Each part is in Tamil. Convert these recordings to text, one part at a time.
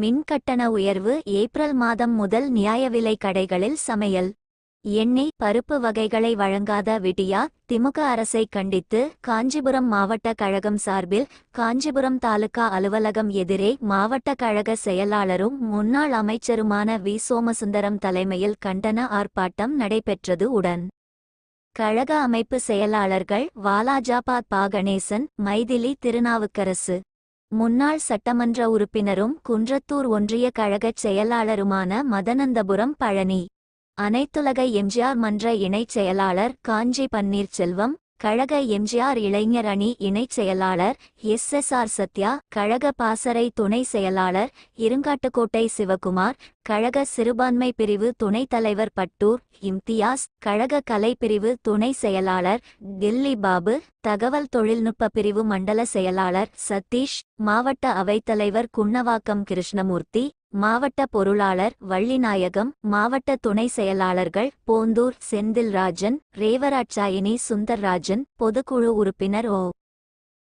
மின் கட்டண உயர்வு ஏப்ரல் மாதம் முதல் நியாய விலை கடைகளில் சமையல் எண்ணெய் பருப்பு வகைகளை வழங்காத விடியா திமுக அரசை கண்டித்து காஞ்சிபுரம் மாவட்ட கழகம் சார்பில் காஞ்சிபுரம் தாலுகா அலுவலகம் எதிரே மாவட்ட கழக செயலாளரும் முன்னாள் அமைச்சருமான வி. சோமசுந்தரம் தலைமையில் கண்டன ஆர்ப்பாட்டம் நடைபெற்றது உடன். கழக அமைப்பு செயலாளர்கள் வாலாஜாபாத் பா கணேசன் மைதிலி திருநாவுக்கரசு முன்னாள் சட்டமன்ற உறுப்பினரும் குன்றத்தூர் ஒன்றிய கழகச் செயலாளருமான மதனந்தபுரம் பழனி. அனைத்துலக எம்ஜிஆர் மன்ற இணைச் செயலாளர் காஞ்சி பன்னீர்செல்வம் கழக எம்ஜிஆர் இளைஞர் அணி இணைச் செயலாளர் எஸ் எஸ் ஆர் சத்யா கழக பாசறை துணை செயலாளர் இருங்காட்டுக்கோட்டை சிவகுமார் கழக சிறுபான்மை பிரிவு துணைத் தலைவர் பட்டூர் இம்தியாஸ் கழக கலைப்பிரிவு துணை செயலாளர் தில்லி பாபு தகவல் தொழில்நுட்ப பிரிவு மண்டல செயலாளர் சதீஷ் மாவட்ட அவைத்தலைவர் குன்னவாக்கம் கிருஷ்ணமூர்த்தி மாவட்ட பொருளாளர் வள்ளிநாயகம் மாவட்ட துணை செயலாளர்கள் போந்தூர் செந்தில்ராஜன் ரேவராட்சாயினி சுந்தர்ராஜன் பொதுக்குழு உறுப்பினர் ஓ.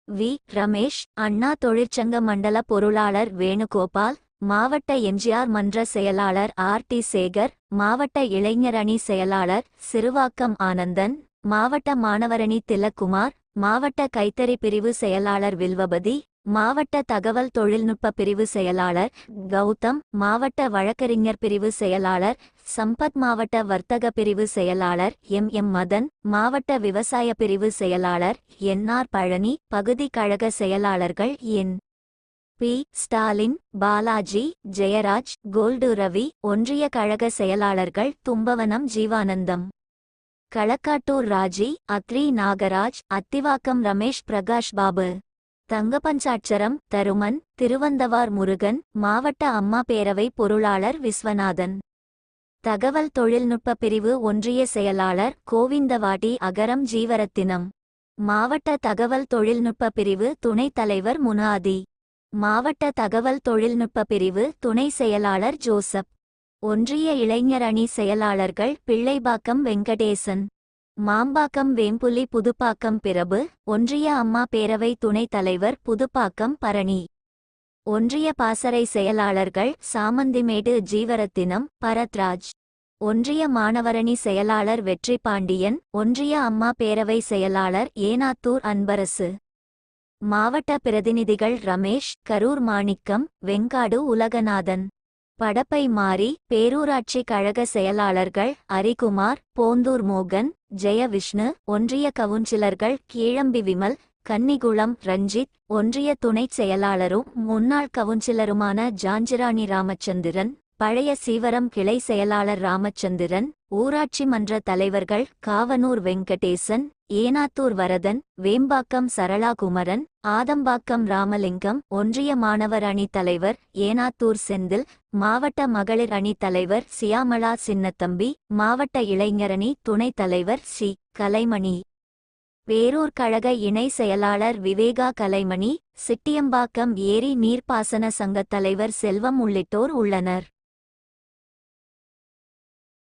வி. ரமேஷ் அண்ணா தொழிற்சங்க மண்டல பொருளாளர் வேணுகோபால் மாவட்ட எம்ஜிஆர் மன்ற செயலாளர் ஆர். டி. சேகர் மாவட்ட இளைஞரணி செயலாளர் சிறுவாக்கம் ஆனந்தன் மாவட்ட மாணவரணி திலக்குமார் மாவட்ட கைத்தறி பிரிவு செயலாளர் வில்வபதி மாவட்ட தகவல் தொழில்நுட்ப பிரிவு செயலாளர் கௌதம் மாவட்ட வழக்கறிஞர் பிரிவு செயலாளர் சம்பத் மாவட்ட வர்த்தக பிரிவு செயலாளர் எம். எம். மதன் மாவட்ட விவசாய பிரிவு செயலாளர் என். ஆர். பழனி பகுதி கழக செயலாளர்கள் N. P. Stalin Balaji Jayaraj gold Ravi ஒன்றிய கழக செயலாளர்கள் தும்பவனம் ஜீவானந்தம். களக்காட்டூர் ராஜி அக்ரி நாகராஜ் அத்திவாக்கம் ரமேஷ் பிரகாஷ் பாபு. தங்கபஞ்சாட்சரம் தருமன் திருவந்தவார் முருகன் மாவட்ட அம்மா பேரவை பொருளாளர் விஸ்வநாதன். தகவல் தொழில்நுட்ப பிரிவு ஒன்றிய செயலாளர் கோவிந்தவாடி அகரம் ஜீவரத்தினம். மாவட்ட தகவல் தொழில்நுட்ப பிரிவு துணைத் தலைவர் முனாதி. மாவட்ட தகவல் தொழில்நுட்ப பிரிவு துணை செயலாளர் ஜோசப். ஒன்றிய இளைஞர் அணி செயலாளர்கள் பிள்ளைபாக்கம் வெங்கடேசன். மாம்பாக்கம் வேம்புலி புதுப்பாக்கம் பிரபு ஒன்றிய அம்மா பேரவை துணைத் தலைவர் புதுப்பாக்கம் பரணி. ஒன்றிய பாசறை செயலாளர்கள் சாமந்திமேடு ஜீவரத்தினம் பரத்ராஜ். ஒன்றிய மாணவரணி செயலாளர் வெற்றி பாண்டியன் ஒன்றிய அம்மா பேரவை செயலாளர் ஏனாத்தூர் அன்பரசு. மாவட்ட பிரதிநிதிகள் ரமேஷ் கரூர் மாணிக்கம் வெங்காடு உலகநாதன். படப்பை மாறி பேரூராட்சி கழக செயலாளர்கள் அரிகுமார் போந்தூர் மோகன் ஜெயவிஷ்ணு ஒன்றிய கவுன்சிலர்கள் கீழம்பி விமல் கன்னிகுளம் ரஞ்சித் ஒன்றிய துணைச் செயலாளரும் முன்னாள் கவுன்சிலருமான ஜாஞ்சிராணி ராமச்சந்திரன் பழைய சீவரம் கிளை செயலாளர் ராமச்சந்திரன் ஊராட்சி மன்ற தலைவர்கள் காவனூர் வெங்கடேசன் ஏனாத்தூர் வரதன் வேம்பாக்கம் சரளாகுமரன் ஆதம்பாக்கம் ராமலிங்கம் ஒன்றிய மாணவர் அணி தலைவர் ஏனாத்தூர் செந்தில் மாவட்ட மகளிர் அணி தலைவர் சியாமலா சின்னத்தம்பி மாவட்ட இளைஞரணி துணைத் தலைவர் சி. கலைமணி. வேரூர் கழக இணை செயலாளர் விவேகா கலைமணி சிட்டியம்பாக்கம் ஏரி நீர்ப்பாசன சங்கத் தலைவர் செல்வம் உள்ளிட்டோர் உள்ளனர்.